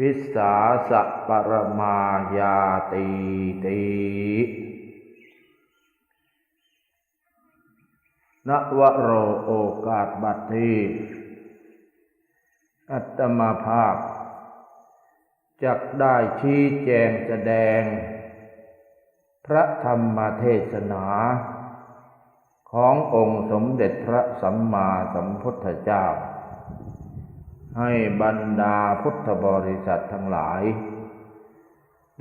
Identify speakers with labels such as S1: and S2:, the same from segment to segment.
S1: วิสาสะปรมายาตีตินวโรโอกาสบัดทีอัตมาภาพ จักได้ชี้แจงแสดง พระธรรมเทศนา ขององค์สมเด็จพระสัมมาสัมพุทธเจ้า ให้บรรดาพุทธบริษัททั้งหลาย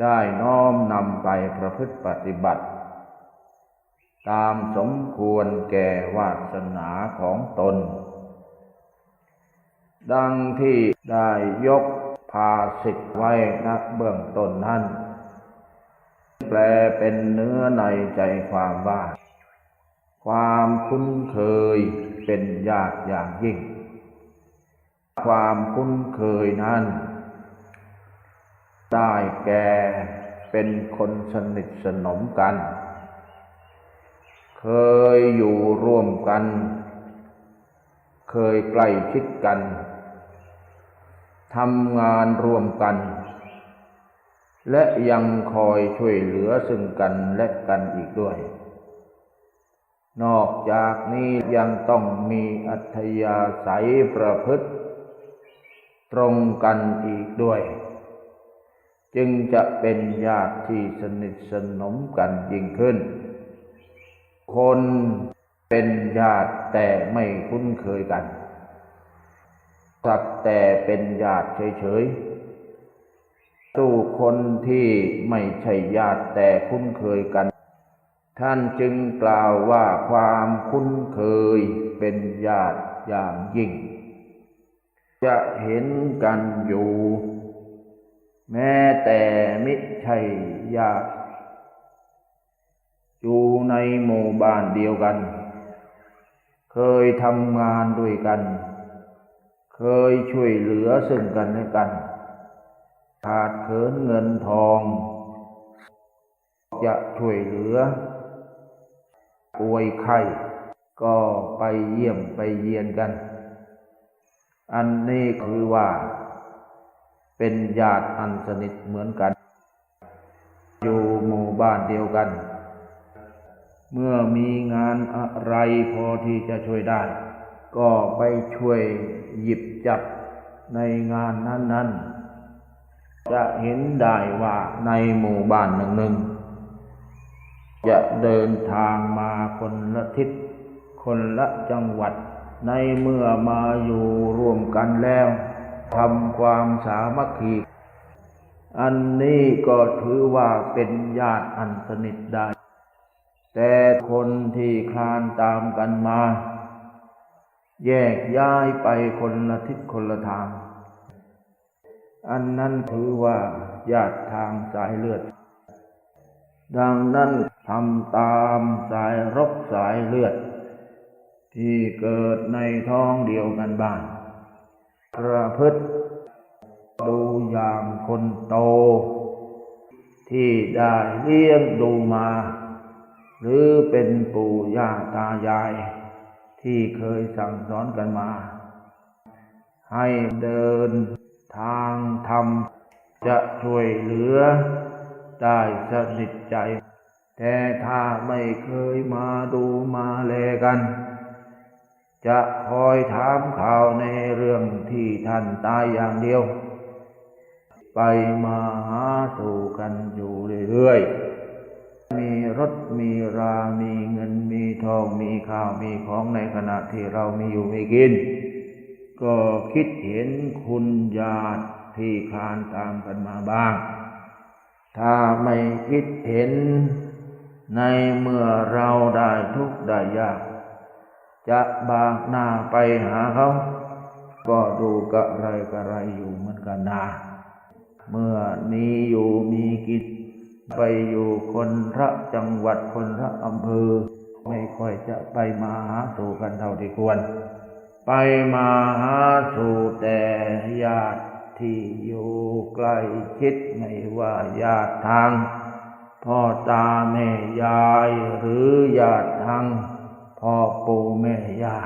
S1: ได้น้อมนำไปประพฤติปฏิบัติ ตามสมควรแก่วาสนาของตน ดังที่ได้ยกภาสิทธิ์ไว้ณเบื้องต้นนั้นแปลเป็นเนื้อในใจความว่า ความคุ้นเคยเป็นยากอย่างยิ่ง ความคุ้นเคยนั้น ได้แก่เป็นคนสนิทสนมกัน เคยอยู่ร่วมกัน เคยใกล้ชิดกันทำงานร่วมกัน และยังคอยช่วยเหลือซึ่งกันและกันอีกด้วย นอกจากนี้ยังต้องมีอัธยาศัยประพฤติ ตรงกันอีกด้วย จึงจะเป็นญาติที่สนิทสนมกันยิ่งขึ้น คนเป็นญาติแต่ไม่คุ้นเคยกัน สักแต่เป็นญาติเฉยๆ สู้คนที่ไม่ใช่ญาติแต่คุ้นเคยกัน ท่านจึงกล่าวว่าความคุ้นเคยเป็นญาติอย่างยิ่ง จะเห็นกันอยู่ แม้แต่มิใช่ญาติอยู่ในหมู่บ้านเดียวกัน เคยทำงานด้วยกัน เคยช่วยเหลือซึ่งกันและกัน ขาดเขินเงินทอง จะช่วยเหลือป่วยไข้ก็ไปเยี่ยมไปเยียนกัน อันนี้คือว่า เป็นญาติอันสนิทเหมือนกัน อยู่หมู่บ้านเดียวกัน เมื่อมีงานอะไรพอที่จะช่วยได้ ก็ไปช่วยหยิบจับในงานนั้น ๆ จะเห็นได้ว่าในหมู่บ้านหนึ่งๆจะเดินทางมาคนละทิศคนละจังหวัด ในเมื่อมาอยู่ร่วมกันแล้วทำความสามัคคี อันนี้ก็ถือว่าเป็นญาติอันสนิทได้ แต่คนที่คลานตามกันมา แยกย้ายไปคนละทิศคนละทาง อันนั้นถือว่าญาติทางสายเลือด ดังนั้นทำตามสายรบสายเลือด ที่เกิดในท้องเดียวกันบ้าง ประพฤติดูอย่างคนโต ที่ได้เลี้ยงดูมา หรือเป็นปู่ย่าตายาย ที่เคยสั่งสอนกันมา ให้เดินทางธรรม จะช่วยเหลือ ได้สนิทใจ แต่ถ้าไม่เคยมาดูมาแลกัน จะคอยถามข่าวในเรื่องที่ท่านตายอย่างเดียว ไปมาหาสู่กันอยู่เรื่อยๆ มีรถมีรา มีเงินมีทองมีข้าวมีของในขณะที่เรามีอยู่มีกิน ก็คิดเห็นคุณญาติที่คานตามกันมาบ้าง ถ้าไม่คิดเห็นในเมื่อเราได้ทุกข์ได้ยาก จะบากหน้าไปหาเขา ก็ดูกระไรกระไรอยู่เหมือนกันนาเมื่อมีอยู่มีกินไปอยู่คนละจังหวัดคนละอำเภอ ไม่ค่อยจะไปมาหาสู่กันเท่าที่ควร ไปมาหาสู่แต่ญาติที่อยู่ใกล้ชิดไม่ว่าญาติทางพ่อตาแม่ยายหรือญาติทาง พ่อปู่แม่ย่า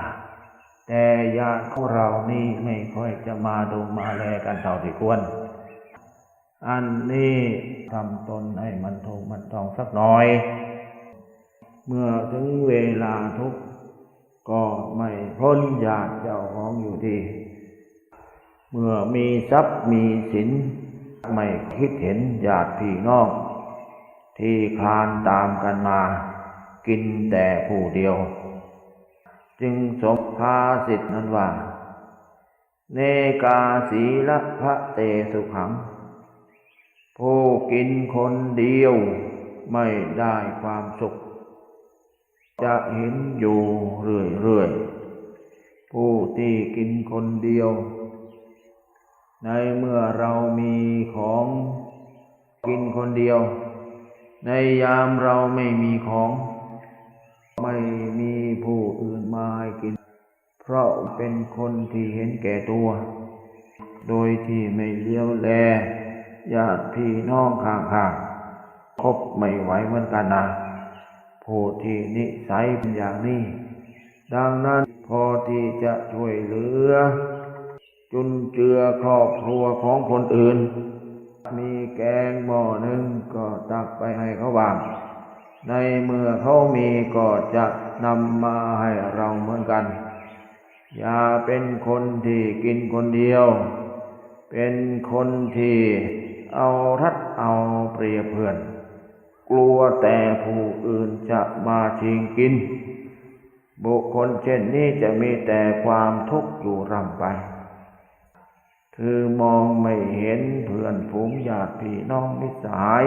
S1: แต่ญาติของเรานี่ไม่ค่อยจะมาดูมาแลกันเท่าที่ควร อันนี้ทำตนให้มันถูกมันต้องสักหน่อย เมื่อถึงเวลาทุกข์ก็ไม่พ้นญาติเจ้าของอยู่ดี เมื่อมีทรัพย์มีสินไม่คิดเห็นญาติพี่น้อง ที่คลานตามกันมา กินแต่ผู้เดียว จึงสมภาสิทธนั้นว่า เนกาสีละพระเตสุขัง ผู้กินคนเดียวไม่ได้ความสุข จะเห็นอยู่เรื่อยๆ ผู้ที่กินคนเดียว ในเมื่อเรามีของกินคนเดียว ในยามเราไม่มีของ ไม่มีผู้อื่นมาให้กิน เพราะเป็นคนที่เห็นแก่ตัว โดยที่ไม่เลี้ยวแลญาติพี่น้องข้างๆคบไม่ไหวเหมือนกันนะผู้ที่นิสัยเป็นอย่างนี้ ดังนั้นพอที่จะช่วยเหลือ จุนเจือครอบครัวของคนอื่น มีแกงหม้อหนึ่งก็ตักไปให้เขาบ้าง ในเมื่อเขามีก็จะนำมาให้เราเหมือนกัน อย่าเป็นคนที่กินคนเดียว เป็นคนที่เอารัดเอาเปรียบเพื่อน กลัวแต่ผู้อื่นจะมาชิงกิน บุคคลเช่นนี้จะมีแต่ความทุกข์อยู่ร่ำไป คือมองไม่เห็นเพื่อนฝูงญาติพี่น้องมิตรสหาย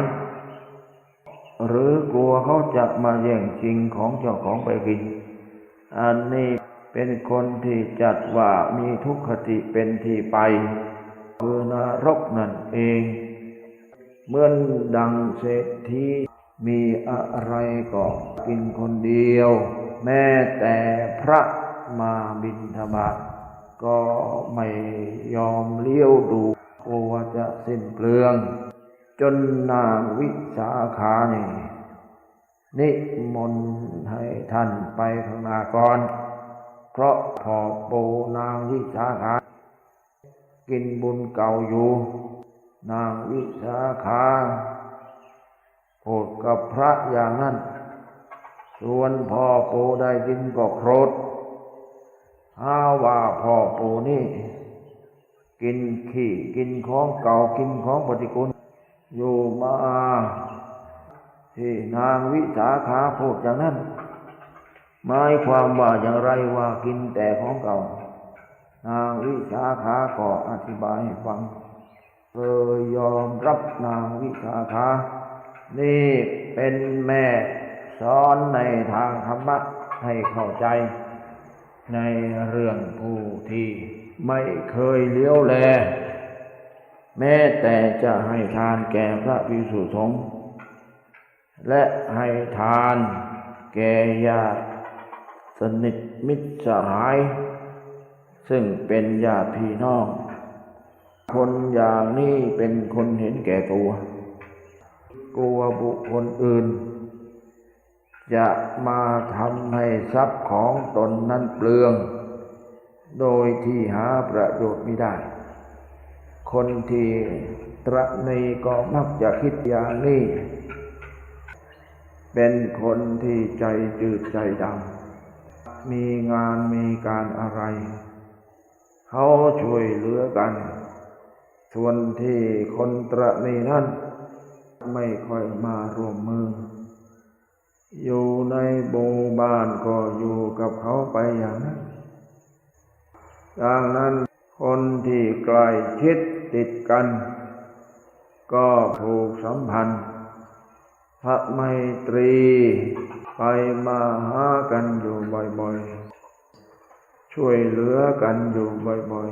S1: หรือกลัวเขาจะมาแย่งชิงของเจ้าของไปกิน อันนี้เป็นคนที่จัดว่ามีทุกขติเป็นที่ไป คือนรกนั่นเองเหมือนดังเศรษฐีมีอะไรก็กินคนเดียว แม้แต่พระมาบิณฑบาตก็ไม่ยอมเลี้ยวดูกลัวจะสิ้นเปลือง จนนางวิสาขานี่นิมนต์ให้ท่านไปข้างหน้าก่อน เพราะพอปูนางวิสาขา กินบุญเก่าอยู่ นางวิสาขาพูดกับพระอย่างนั้น ส่วนพ่อปูได้ยินก็โครธหาว่าพ่อปูนี่ กินขี้กินของเก่ากินของปฏิกูล อยู่มาที่นางวิสาขาพูดอย่างนั้นหมายความว่าอย่างไรว่ากินแต่ของเก่านางวิสาขาก็อธิบายให้ฟังเลยยอมรับนางวิสาขานี่เป็นแม่สอนในทางธรรมะให้เข้าใจ ในเรื่องผู้ที่ไม่เคยเลี้ยวแล แม้แต่จะให้ทานแก่พระภิกษุสงฆ์และให้ทานแก่ญาติสนิทมิตรสหาย ซึ่งเป็นญาติพี่น้อง คนอย่างนี้เป็นคนเห็นแก่ตัว กลัวบุคคลอื่น จะมาทำให้ทรัพย์ของตนนั้นเปลือง โดยที่หาประโยชน์ไม่ได้ คนที่ตระนีก็มักจะคิดอย่างนี้ เป็นคนที่ใจจืดใจดำ มีงานมีการอะไร เขาช่วยเหลือกัน ส่วนที่คนตระนีนั้น ไม่ค่อยมาร่วมมือ อยู่ในหมู่บ้านก็อยู่กับเขาไปอย่างนั้นดังนั้นคนที่ใกล้ชิด ติดกัน ก็ผูกสัมพันธ์ พระไมตรี ไปมาหากันอยู่บ่อยๆ ช่วยเหลือกันอยู่บ่อย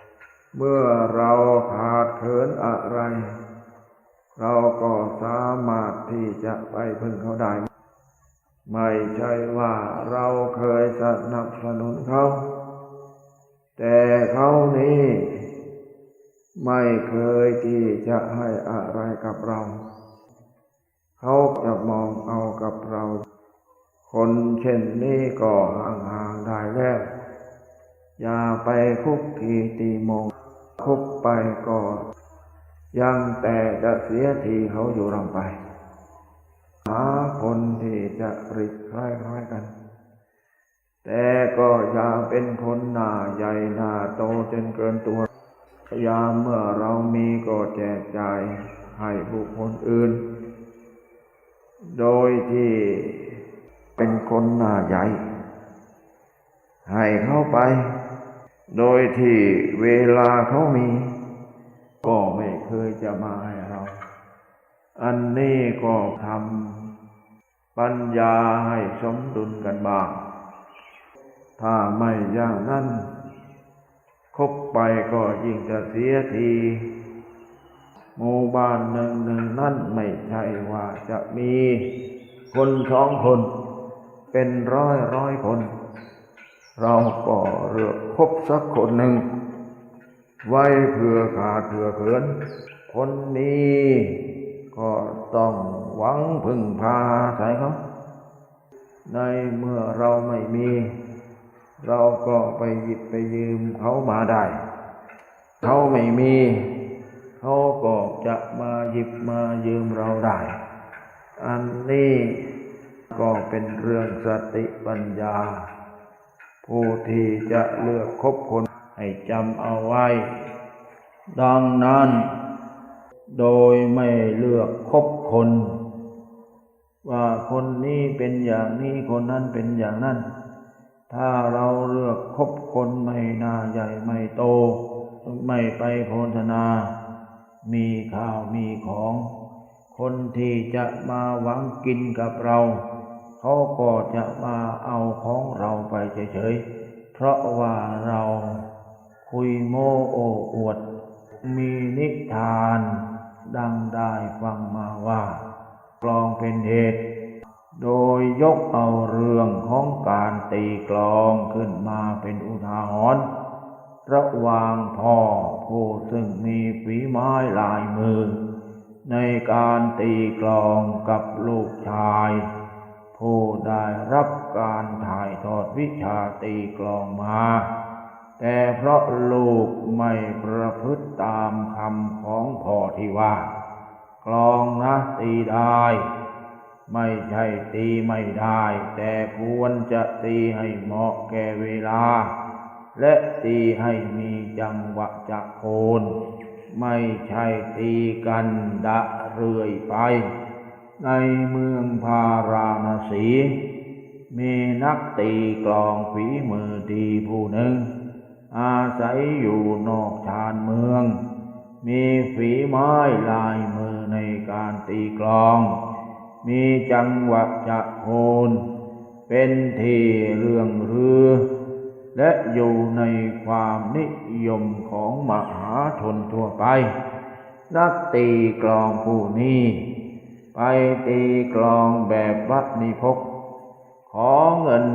S1: ๆ เมื่อเราขาดเขินอะไร เราก็สามารถที่จะไปพึ่งเขาได้ ไม่ใช่ว่าเราเคยสนับสนุนเขา แต่เขานี้ ไม่เคยที่จะให้อะไรกับเรา เขาจะมองเอากับเรา คนเช่นนี้ก็ห่างๆได้แล้ว อย่าไปคุกคีตีโมงคุกไปก็ยังแต่จะเสียทีเขาอยู่ลำไป หาคนที่จะริดคล้ายๆกัน แต่ก็อย่าเป็นคนหน้าใหญ่หน้าโตจนเกินตัว ยามเมื่อเรามีก็แจกจ่ายให้บุคคลอื่น โดยที่เป็นคนหน้าใหญ่ ให้เข้าไป โดยที่เวลาเขามี ก็ไม่เคยจะมาให้เรา อันนี้ก็ทำปัญญาให้สมดุลกันบ้าง ถ้าไม่อย่างนั้น คบไปก็ยิ่งจะเสียทีหมู่บ้านหนึ่งหนึ่งนั่นไม่ใช่ว่าจะมีคนสองคน เป็นร้อยร้อยคน เราก็เลือกคบสักคนหนึ่ง ไว้เพื่อขาดเพื่อเขิน คนนี้ก็ต้องหวังพึ่งพาอาศัยเขาในเมื่อเราไม่มี เราก็ไปหยิบไปยืมเขามาได้ เขาไม่มี เขาก็จะมาหยิบมายืมเราได้ อันนี้ก็เป็นเรื่องสติปัญญา ผู้ที่จะเลือกคบคนให้จำเอาไว้ ดังนั้น โดยไม่เลือกคบคน ว่าคนนี้เป็นอย่างนี้คนนั้นเป็นอย่างนั้น ถ้าเราเลือกคบคนไม่หนาใหญ่ไม่โต ไม่ไปโพธนา มีข้าวมีของ คนที่จะมาหวังกินกับเรา เขาก็จะมาเอาของเราไปเฉยๆ เพราะว่าเราคุยโมโอ้อวด มีนิทานดังได้ฟังมาว่า กลองเป็นเหตุ โดยยกเอาเรื่องของการตีกลองขึ้นมาเป็นอุทาหรณ์ระหว่างพ่อผู้ซึ่งมีฝีไม้ลายมือ ในการตีกลองกับลูกชาย ผู้ได้รับการถ่ายทอดวิชาตีกลองมา แต่เพราะลูกไม่ประพฤติตามคำของพ่อที่ว่า กลองนะตีได้ ไม่ใช่ตีไม่ได้ แต่ควรจะตีให้เหมาะแก่เวลา และตีให้มีจังหวะจักโคน ไม่ใช่ตีกันดะเรื่อยไป ในเมืองพาราณสี มีนักตีกลองฝีมือดีผู้หนึ่ง อาศัยอยู่นอกชานเมือง มีฝีไม้ลายมือในการตีกลอง มีจังหวะจะโคนเป็นที่เรื่องรือ และอยู่ในความนิยมของมหาชนทั่วไป นักตีกลองผู้นี้ ไปตีกลองแบบวัดนิพก ขอเงิน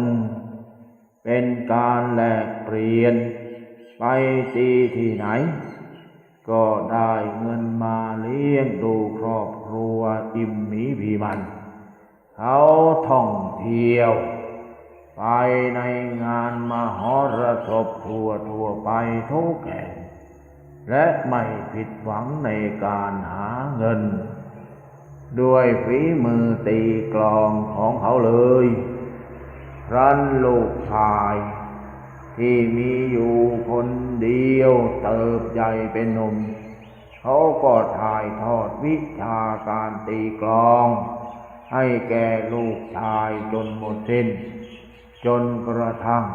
S1: เป็นการแลกเปลี่ยน ไปตีที่ไหน ก็ได้เงินมาเลี้ยงดูครอบค วอิ่มหมีพีมัน เขาท่องเที่ยว ไปในงานมหรสพทั่วทั่วไปทุกแห่งและไม่ผิดหวังในการหาเงิน ด้วยฝีมือตีกลองของเขาเลยรันลูกชาย ที่มีอยู่คนเดียวเติบใหญ่เป็นหนุ่ม เขาก็ถ่ายทอดวิชาการตีกลอง ให้แก่ลูกชายจนหมดสิ้น จนกระทั่ง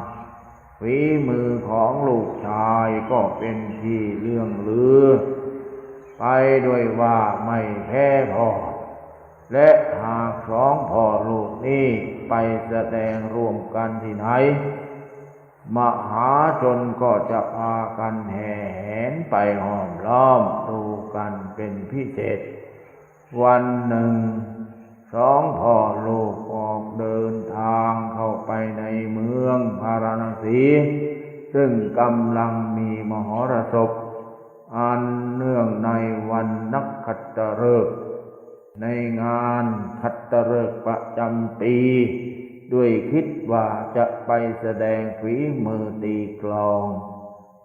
S1: ฝีมือของลูกชายก็เป็นที่เรื่องลือ ไปด้วยว่าไม่แพ้พ่อ และหากสองพ่อลูกนี้ไปแสดงร่วมกันที่ไหน มหาชนก็จะพากันแห่แหนไปห้อมล้อมดูกันเป็นพิเศษ วันหนึ่งสองพ่อลูกออกเดินทางเข้าไปในเมืองพาราณสี ซึ่งกำลังมีมหรสพ อันเนื่องในวันนักขัตฤกษ์ในงานขัตฤกษ์ประจำปี ด้วยคิดว่าจะไปแสดงฝีมือตีกลอง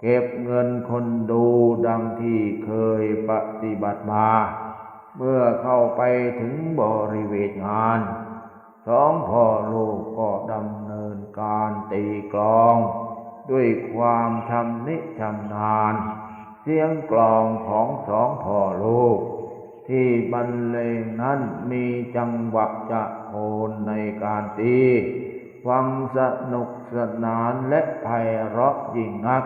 S1: เก็บเงินคนดูดังที่เคยปฏิบัติมา เมื่อเข้าไปถึงบริเวณงานสองพ่อลูกก็ดำเนินการตีกลอง ด้วยความชำนิชำนาญ เสียงกลองของสองพ่อลูก ที่บรรเลงนั้นมีจังหวะจะ นในการตี ฟังสนุกสนานและไพเราะยิ่งนัก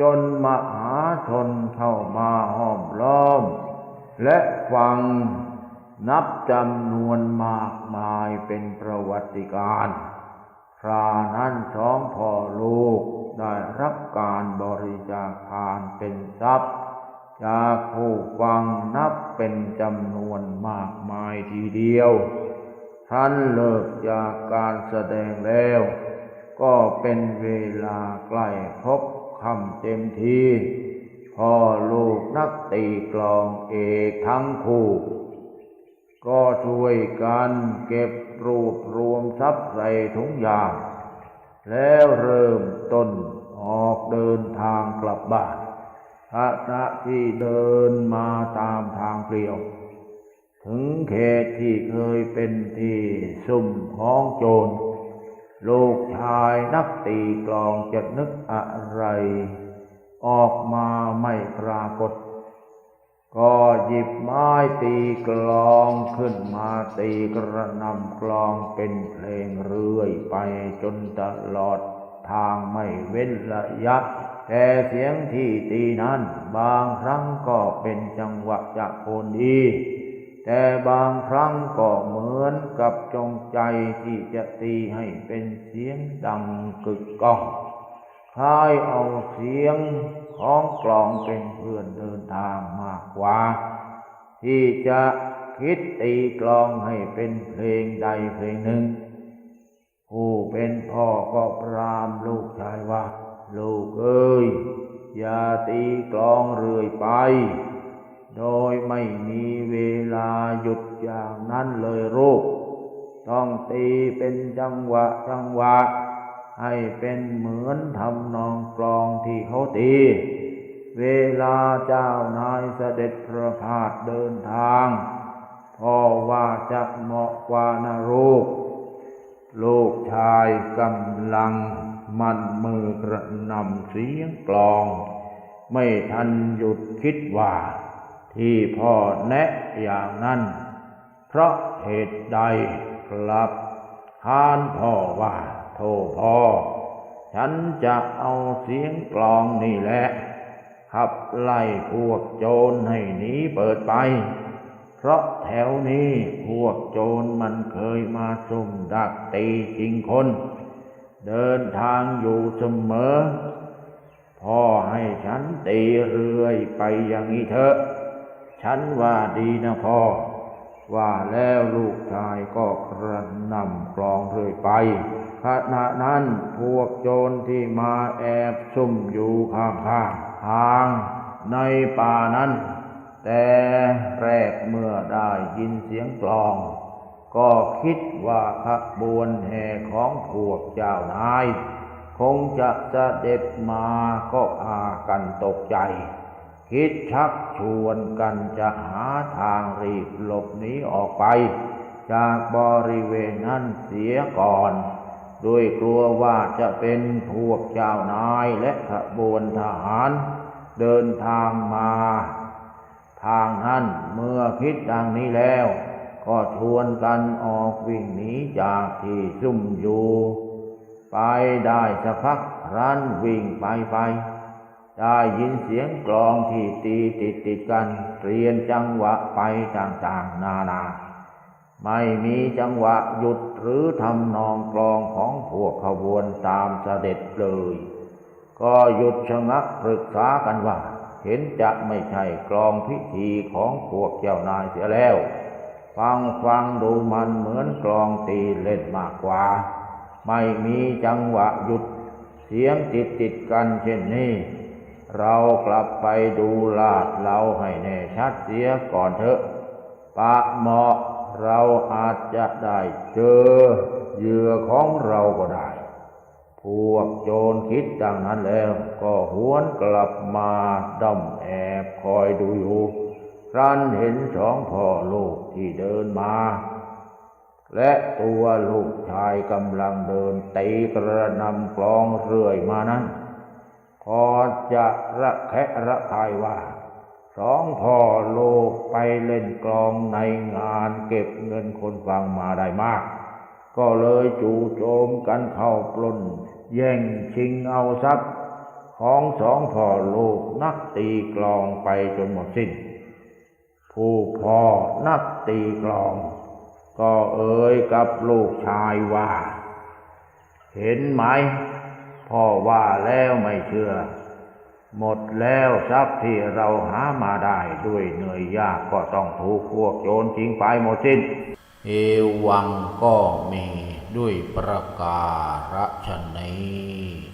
S1: จนมหาชนเข้ามาห้อมล้อม และฟังนับจำนวนมากมายเป็นประวัติการณ์ครานั้นสองพ่อลูกได้รับการบริจาคทานเป็นทรัพย์จากผู้ฟังนับเป็นจำนวนมากมายทีเดียว ท่านเลิกจากการแสดงแล้ว ก็เป็นเวลาใกล้ครบคำเต็มทีพ่อลูกนักตีกลองเอกทั้งคู่ ก็ช่วยกันเก็บรวบรวมทรัพย์ใส่ถุงยางแล้วเริ่มต้นออกเดินทางกลับบ้านพระพระที่เดินมาตามทางเปลี่ยว ถึงเขตที่เคยเป็นที่ซุ่มของโจร ลูกชายนักตีกลองจะนึกอะไร ออกมาไม่ปรากฏ ก็หยิบไม้ตีกลองขึ้นมาตีกระนำกลองเป็นเพลงเรื่อยไปจนตลอดทางไม่เว้นระยะ แต่เสียงที่ตีนั้น บางครั้งก็เป็นจังหวะจะโคนดี แต่บางครั้งก็เหมือนกับจงใจที่จะตีให้เป็นเสียงดังกึกก้องคล้ายเอาเสียงของกลองเป็นเพื่อนเดินทางมากกว่า ที่จะคิดตีกลองให้เป็นเพลงใดเพลงหนึ่ง ผู้เป็นพ่อก็ปรามลูกชายว่า ลูกเอ้ย อย่าตีกลองเรื่อยไป โดยไม่มีเวลาหยุดอย่างนั้นเลยลูกต้องตีเป็นจังหวะจังหวะ ให้เป็นเหมือนทำนองกลองที่เขาตี เวลาเจ้านายเสด็จประพาสเดินทางพ่อว่าจะเหมาะกว่านะลูกลูกชายกำลังมันมือกระนำเสียงกลอง ไม่ทันหยุดคิดว่า ที่พ่อแนะอย่างนั้น เพราะเหตุใดครับค้านพ่อว่า โทษพ่อ ฉันจะเอาเสียงกลองนี่แหละขับไล่พวกโจรให้หนีเปิดไป เพราะแถวนี้พวกโจรมันเคยมาซุ่มดักตีจริงคน เดินทางอยู่เสมอ พ่อให้ฉันตีเรื่อยไปอย่างนี้เถอะ ฉันว่าดีนะพ่อ ว่าแล้วลูกชายก็กระนำกลองเรื่อยไป ขณะนั้นพวกโจรที่มาแอบซุ่มอยู่ข้างๆทางในป่านั้น แต่แรกเมื่อได้ยินเสียงกลอง ก็คิดว่าขบวนแห่ของพวกเจ้านาย คงจะจะเสด็จมาก็พากันตกใจ คิดชักชวนกันจะหาทางรีบหลบหนีออกไป จากบริเวณนั้นเสียก่อนด้วยกลัวว่าจะเป็นพวกเจ้านายและขบวนทหาร เดินทางมา ทางนั้นเมื่อคิดดังนี้แล้ว ก็ชวนกันออกวิ่งหนีจากที่ซุ่มอยู่ ไปได้สักพักรันวิ่งไปไป ได้ยินเสียงกลองที่ตีติดติดกันเปลี่ยนจังหวะไปต่างๆ นานา ไม่มีจังหวะหยุดหรือทำนองกลองของพวกขบวนตามเสด็จเลย ก็หยุดชะงักปรึกษากันว่า เห็นจะไม่ใช่กลองพิธีของพวกเจ้านายเสียแล้ว ฟังฟังดูมันเหมือนกลองตีเล่นมากกว่า ไม่มีจังหวะหยุดเสียงติดติดกันเช่นนี้ เรากลับไปดูลาดเราให้แน่ชัดเสียก่อนเถอะ ปะเหมาะเราอาจจะได้เจอเหยื่อของเราก็ได้ พวกโจรคิดดังนั้นแล้วก็หวนกลับมาด้อมแอบคอยดูอยู่ครั้นเห็นสองพ่อลูกที่เดินมา และตัวลูกชายกำลังเดินตีกระนำกลองเรื่อยมานั้น พอจะระแคะระคายว่า สองพ่อลูกไปเล่นกลองในงานเก็บเงินคนฟังมาได้มาก ก็เลยจู่โจมกันเข้าปล้น แย่งชิงเอาทรัพย์ของสองพ่อลูกนักตีกลองไปจนหมดสิ้น ผู้พ่อนักตีกลอง ก็เอ่ยกับลูกชายว่า เห็นไหม พ่อว่าแล้วไม่เชื่อ หมดแล้วทรัพย์ที่เราหามาได้ด้วยเหนื่อยยากก็ต้องถูกพวกโจรชิงไปหมดสิ้น เอวังก็มีด้วยประการฉนี้